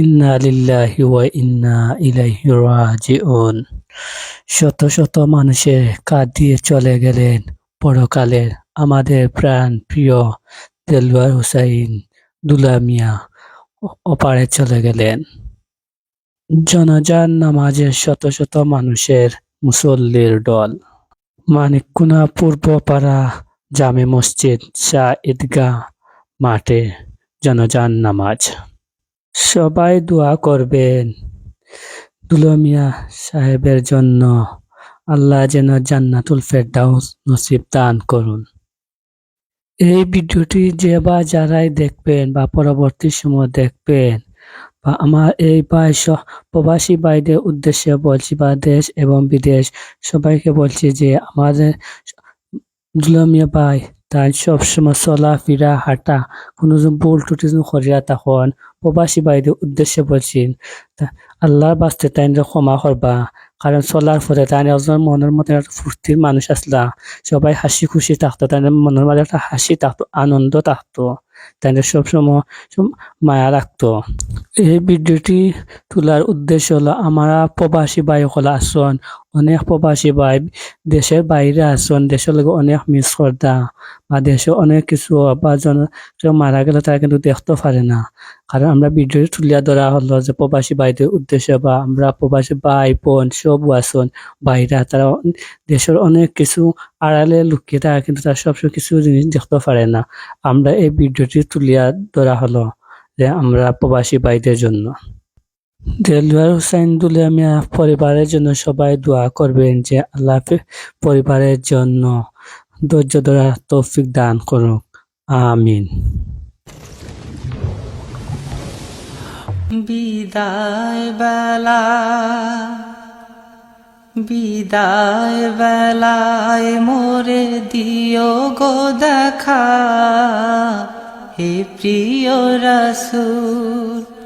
ইন্না লিল্লাহি ওয়া ইন্না ইলাইহি রাজিউন। শত শত মানুষের কাঁধ দিয়ে চলে গেলেন পরকালের আমাদের প্রাণ প্রিয় দেলওয়ার হুসাইন দুলামিয়া অপারে চলে গেলেন। জনজান নামাজের শত শত মানুষের মুসল্লির দল। মানিককুনা পূর্বপাড়া জামে মসজিদ শাহ ঈদগাহ মাঠে জনজান নামাজ। সবাই দোয়া করবেন। দুলমিয়া সাহেবের জন্য আল্লাহ যেন জান্নাতুল ফেরদাউস নসিব দান করুন। এই ভিডিওটি যে বা যারাই দেখবেন বা পরবর্তী সময় দেখবেন বা আমার এই ভাই প্রবাসী ভাইদের উদ্দেশ্যে বলছি বা দেশ এবং বিদেশ সবাইকে বলছি যে আমাদের দুলমিয়া ভাই তাই সবসময় চলাফেরা হাঁটা কোনো ভুল টুটি করিয়া তখন প্রবাসী ভাইদের উদ্দেশ্যে বলছি তা আল্লাহর বাস্তে তাই ক্ষমা করবা কারণ চলার পরে তাই একজন মনের মধ্যে ফুর্তির মানুষ আসলা সবাই হাসি খুশি থাকতো তাই মনের মাঝে একটা হাসি থাকতো আনন্দ থাকতো তাই সবসময় সব মায়া রাখতো এই ভিডিওটি তোলার উদ্দেশ্য হলো আমরা প্রবাসী সকল আসন অনেক প্রবাসী ভাই দেশের বাইরে আসন দেশের লোক অনেক মিস করতা বা দেশে অনেক কিছু বা মারা গেলে তারা কিন্তু দেখতে পারে না। কারণ আমরা ভিডিও তুলিয়া ধরা হলো যে প্রবাসী ভাইদের উদ্দেশ্যে বা আমরা প্রবাসী ভাই, বোন, সব আসন বাইরা, তারা দেশের অনেক কিছু আড়ালে লুকিয়ে তারা কিন্তু তারা সবসময় কিছু জিনিস দেখতে পারে না। আমরা এই ভিডিওটি তুলিয়া ধরা হলো যে আমরা প্রবাসী ভাইদের জন্য। দেলওয়ার হুসাইন দুলিয়ামিয়া পরিবারের জন্য সবাই দোয়া করবেন যে আল্লাহ পরিবারের জন্য ধৈর্য ধরা তৌফিক দান করুক। আমিন। বিদায় বেলা, বিদায় বেলায় মোরে দিও গো দেখা, হে প্রিয় রসুল।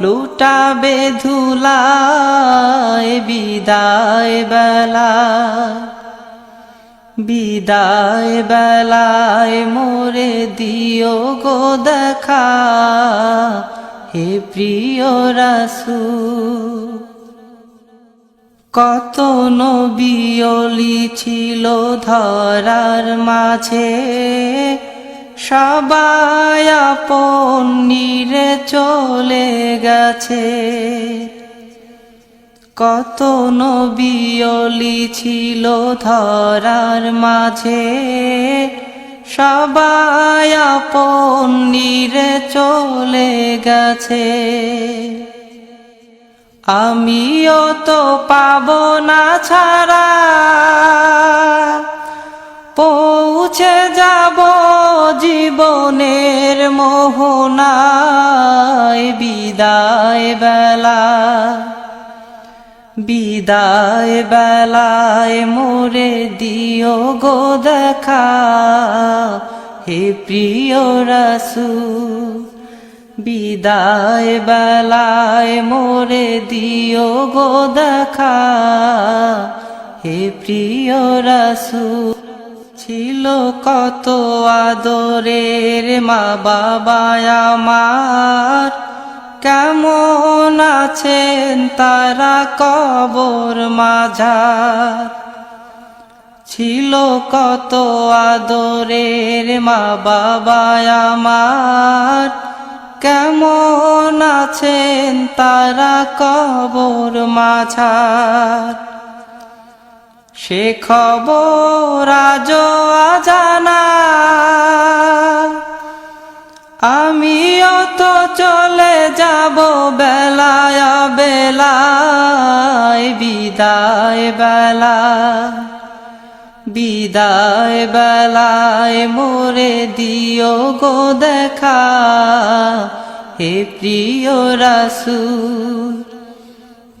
লুটাবে ধুলায়, বিদায় বেলা বিদায় বেলায় মোরে দিও গো দেখা। হে প্রিয় রাসু কত নবিয়লি ছিল ধরার মাঝে। সবাই চলে গেছে। কত নবিয়লি ছিল ধরার মাঝে। সবাই আপন চলে গেছে। আমিও তো পাব না ছাড়া। পৌঁছে যাব জীবনের মোহনায় বিদায় বেলা, বিদায় বেলায় মোরে দিও গো দেখা। হে প্রিয় রাসু বিদায় বেলায় মোরে দিও গো দেখা। হে প্রিয় রাসু ছিল কত আদরের মা বাবা আমার। কেমন আছেন তারা কবর মাঝার। ছিল কত আদরের মা বাবা আমার। কেমন আছেন তারা কবর মাঝার। সে খবর আজ জানা আমিও তো চলে যাব বেলায় বেলায়, বিদায় বেলা। বিদায় বেলায় মোরে দিও গো দেখা, হে প্রিয় রাসুল।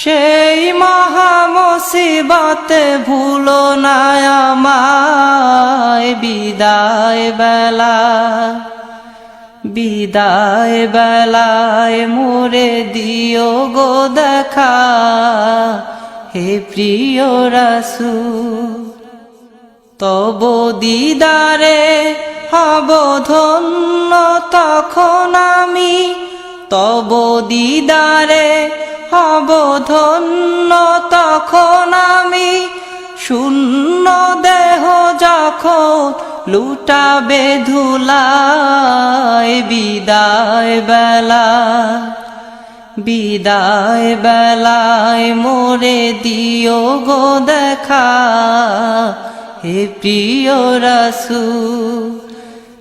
সেই মহা মুসিবতে ভুলো না বিদায় বেলা, বিদায় বেলায় মোরে দিও গো দেখা। হে প্রিয় রাসূল, তব দিদারে হব ধন্য তখন আমি। তব দিদারে হব তখন আমি শূন্য দেহ যখন লুটাবে ধুলায় বিদায় বেলা, বিদায় বেলায় মোরে দিও গো দেখা, হে প্রিয় রাসূল।